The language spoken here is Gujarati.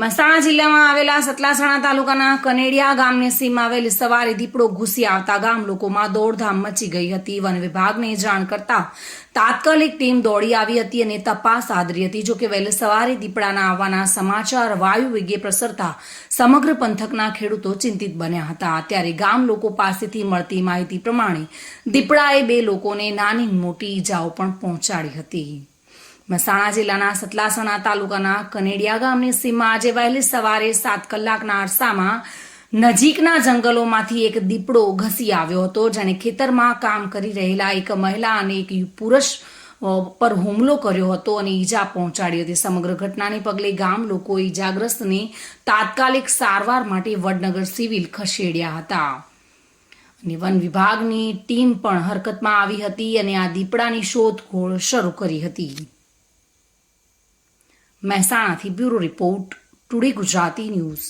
મહેસાણા જિલ્લામાં આવેલા સતલાસણા તાલુકાના કનેડિયા ગામની સીમમાં આવેલી સવારે દીપડો ઘૂસી આવતા ગામ લોકોમાં દોડધામ મચી ગઈ હતી. વન વિભાગને જાણ કરતા તાત્કાલિક ટીમ દોડી આવી હતી અને તપાસ આદરી હતી. જોકે વહેલી સવારે દીપડાના આવવાના સમાચાર વાયુ વેગે પ્રસરતા સમગ્ર પંથકના ખેડૂતો ચિંતિત બન્યા હતા. ત્યારે ગામ લોકો પાસેથી મળતી માહિતી પ્રમાણે દીપડાએ બે લોકોને નાની મોટી ઈજાઓ પણ પહોંચાડી હતી. મહેસાણા જિલ્લાના સતલાસણા તાલુકાના કનેડિયા ગામની સીમા આજે વહેલી સવારે સાત કલાકના અરસામાં નજીકના જંગલોમાંથી એક દીપડો ઘસી આવ્યો હતો જેણે ખેતરમાં કામ કરી રહેલા એક મહિલા અને એક પુરુષ પર હુમલો કર્યો હતો અને ઈજા પહોંચાડી હતી. સમગ્ર ઘટનાને પગલે ગામ લોકો ઈજાગ્રસ્તને તાત્કાલિક સારવાર માટે વડનગર સિવિલ ખસેડ્યા હતા. અને વન વિભાગની ટીમ પણ હરકતમાં આવી હતી અને આ દીપડાની શોધખોળ શરૂ કરી હતી. મહેસાણાથી bureau report today Gujarati news.